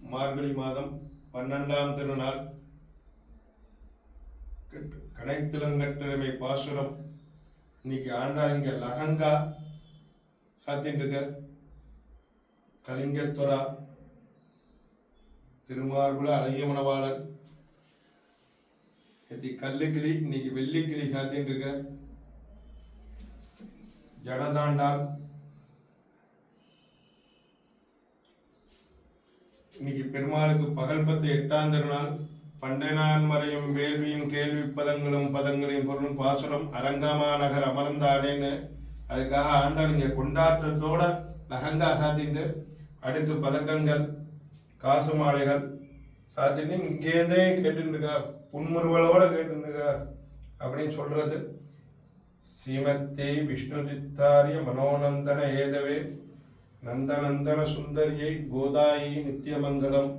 மார்கழி மாதம் பன்னெண்டாம் திருநாள். கனைத்திலங்கட்டிறமை பாசுரம். இன்னைக்கு ஆண்டா இங்க லகங்கா சாத்திட்டு கலிங்கத்துரா. திருமார்புல அழகியமனவாளன் நேற்று கல்லுக்கிளி இன்னைக்கு வெள்ளிக்கிளி சாத்திட்டு ஜடதாண்டால் இன்னைக்கு பெருமாளுக்கு பகல் பத்து எட்டாம் திருநாள். பண்டனான்மறையும் வேள்வியும் கேள்வி பதங்களும் பதங்களையும் பொருளும் பாசுரம். அரங்கமா நகர் அமர்ந்தானேன்னு. அதுக்காக ஆண்டாள் இங்கே கொண்டாட்டத்தோட லகங்கா சாத்திட்டு அடுக்கு பதக்கங்கள் காசு மாலைகள் சாத்திட்டு இங்கேருந்தே கேட்டுட்டு புன்முறுவலோட கேட்டுட்டு அப்படின்னு சொல்றது. ஸ்ரீமத்தே விஷ்ணு சித்தாரிய மனோநந்தன ஏதவே. நந்தநந்தன சுந்தரியை கோதாயி நித்தியமங்கலம்.